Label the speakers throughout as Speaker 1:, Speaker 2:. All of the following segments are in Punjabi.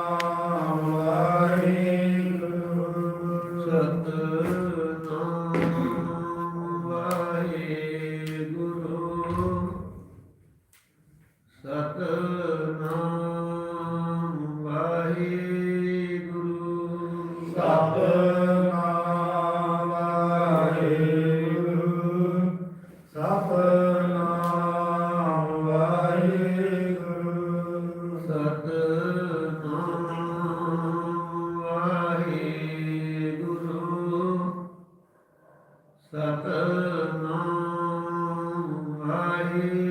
Speaker 1: 아... ਸਤਨਾਮ ਵਾਹਿਗੁਰੂ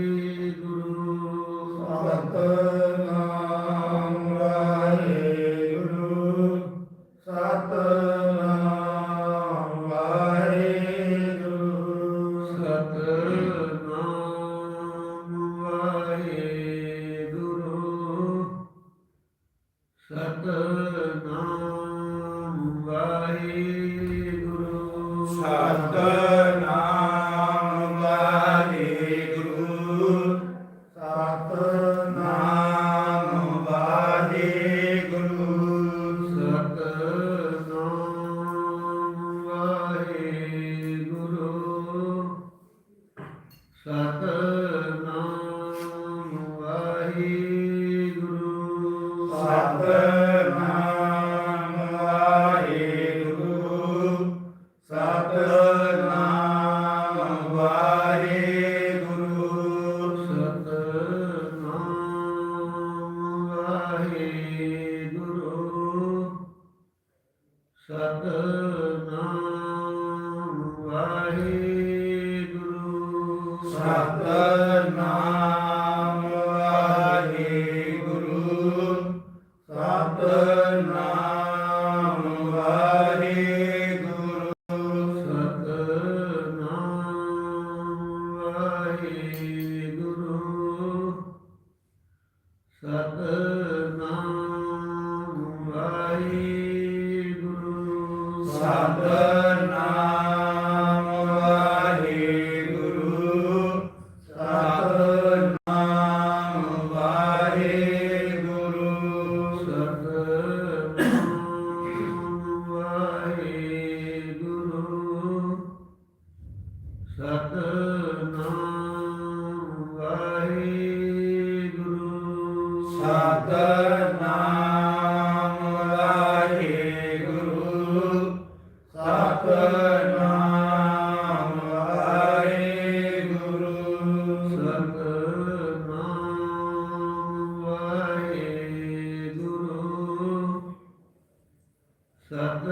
Speaker 2: Jagannatha. ਸਤ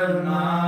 Speaker 2: Lord
Speaker 1: my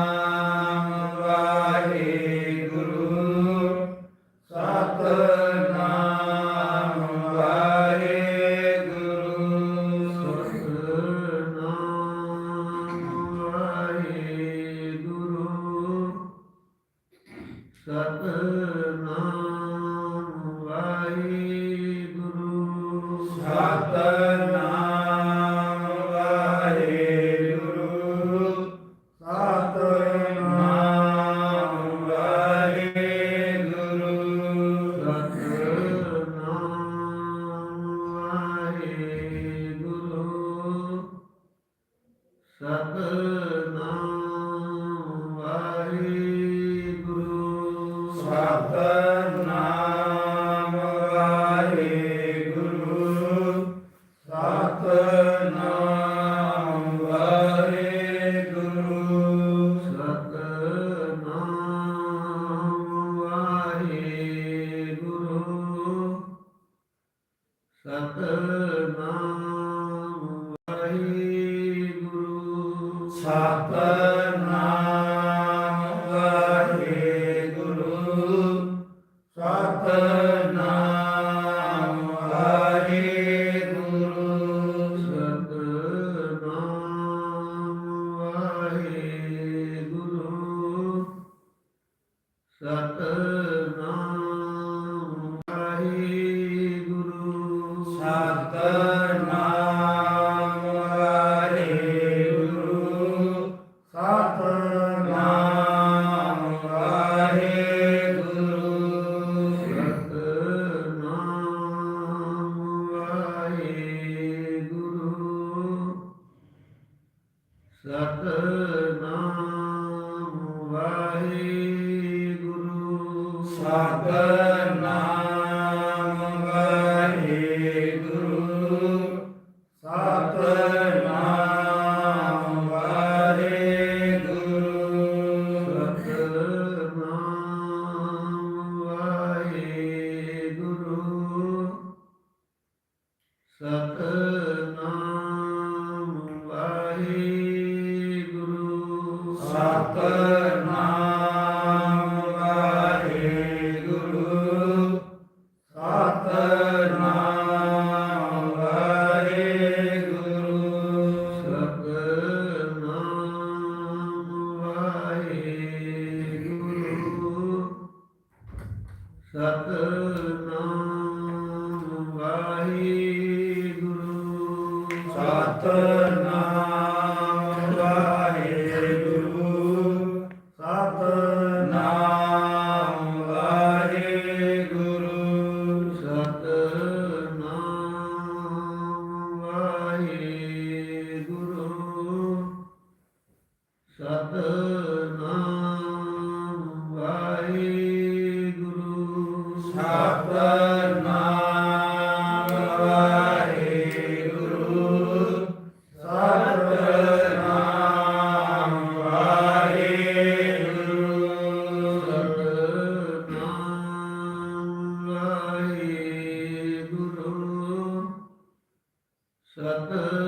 Speaker 1: ਸਤ ਸਤਨਾਮ ਵਾਹਿਗੁਰੂ।
Speaker 2: ਸਤਨਾਮ Uh...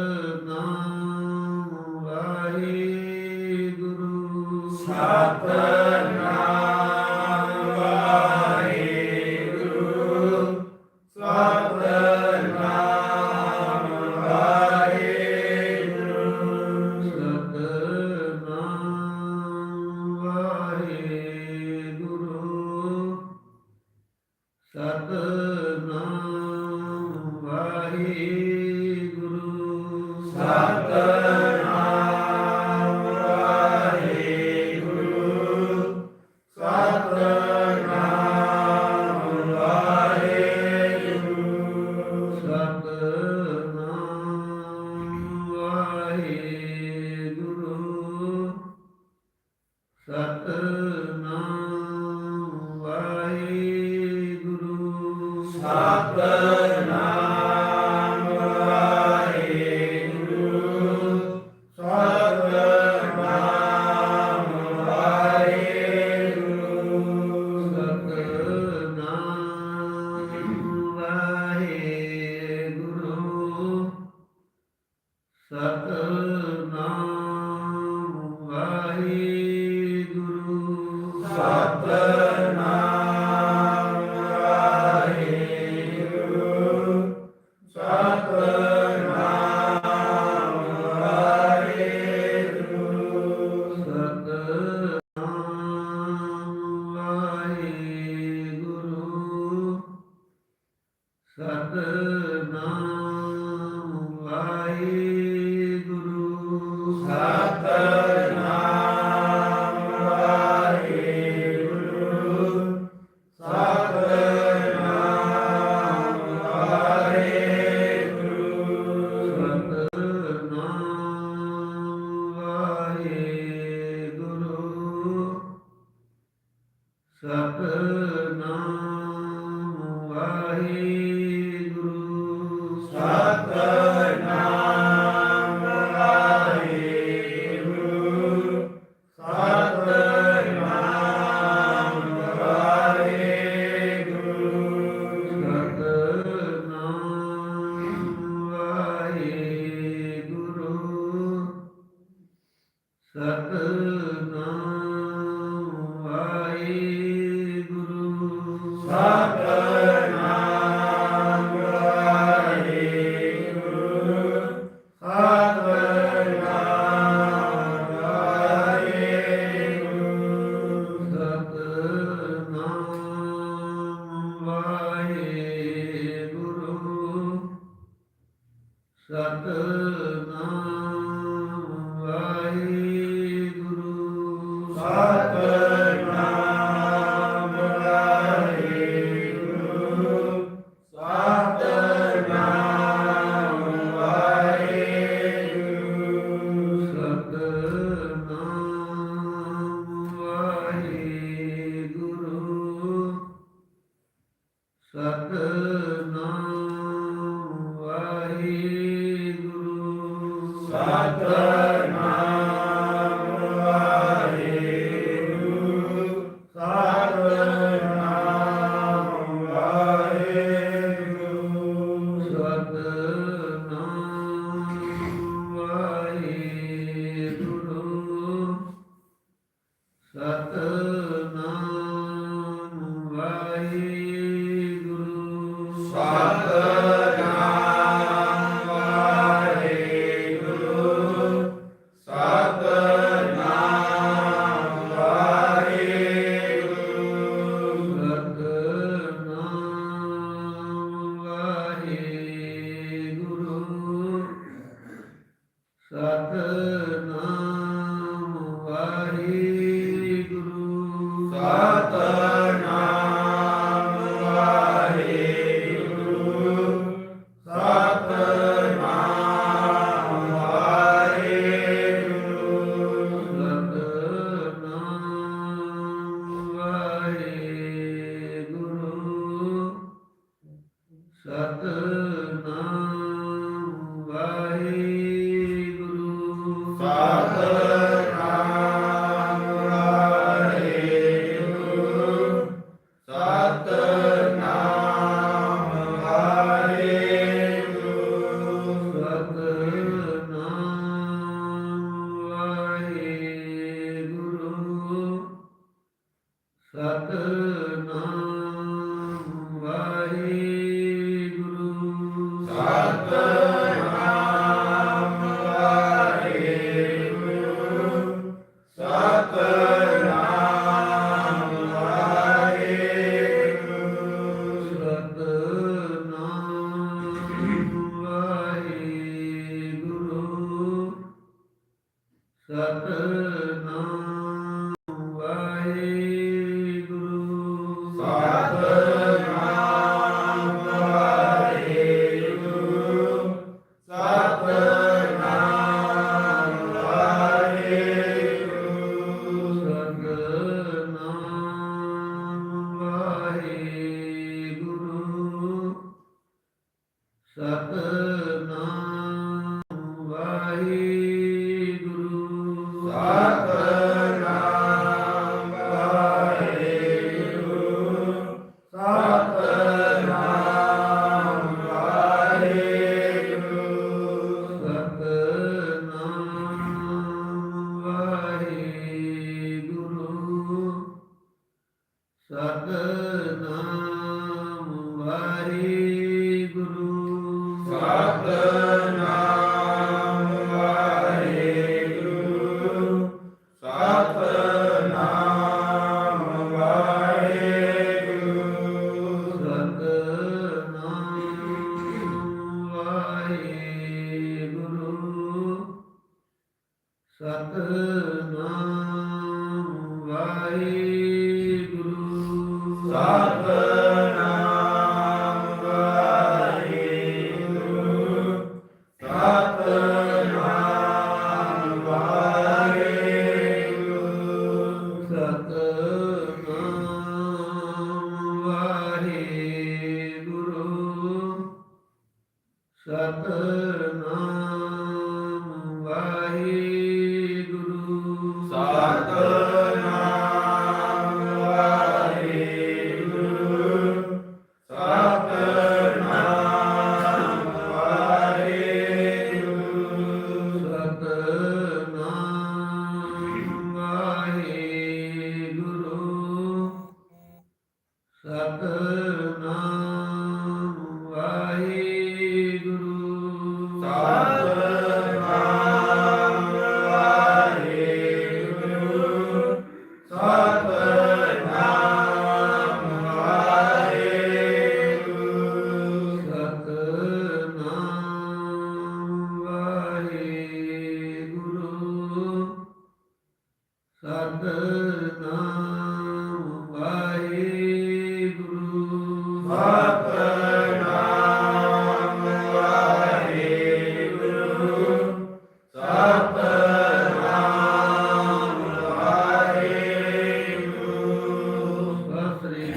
Speaker 2: 呃呃
Speaker 1: ਸਤਨਾਮ ਸਤ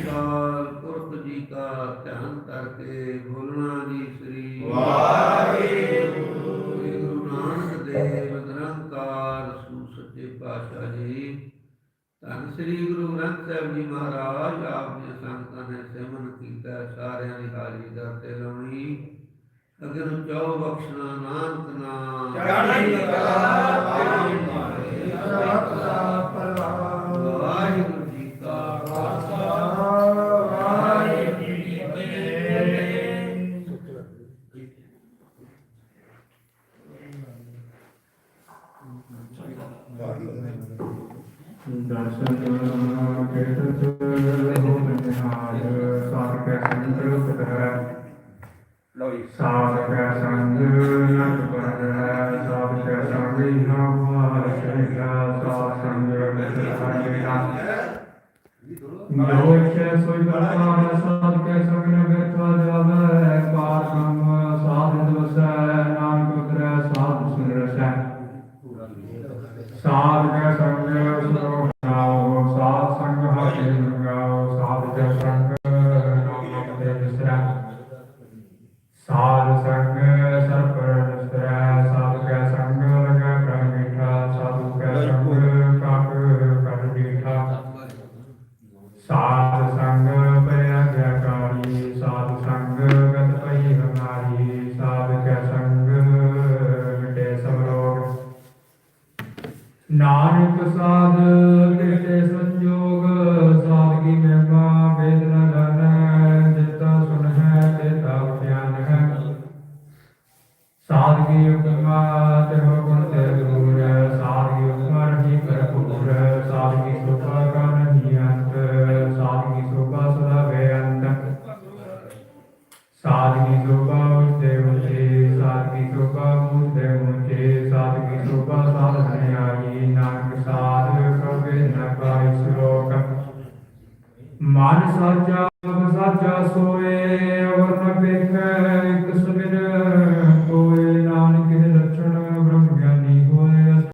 Speaker 1: ਅਕਾਲ ਪੁਰਖ ਜੀ ਦਾ ਧਿਆਨ ਕਰਕੇ ਬੋਲਣਾ ਜੀ ਸ੍ਰੀ
Speaker 2: ਵਾਹਿਗੁਰੂ।
Speaker 1: ਸ੍ਰੀ ਗੁਰੂ ਨਾਨਕ ਦੇਵ ਨਿਰੰਕਾਰ ਸੂ ਸੱਚੇ ਪਾਤਸ਼ਾਹ ਜੀ। ਧੰਨ ਸ੍ਰੀ ਗੁਰੂ ਗ੍ਰੰਥ ਸਾਹਿਬ ਜੀ ਮਹਾਰਾਜ, ਆਪ ਜੀ ਸੰਤਾਂ ਨੇ ਸਿਮਰਨ ਕੀਤਾ, ਸਾਰਿਆਂ ਦੀ ਹਾਜ਼ਰੀ ਦਰ ਤੇ ਲਾਉਣੀ। ਅਗਰ ਚਾਹੋ ਬਖਸ਼ਣਾ
Speaker 3: ਨਾ Gracias.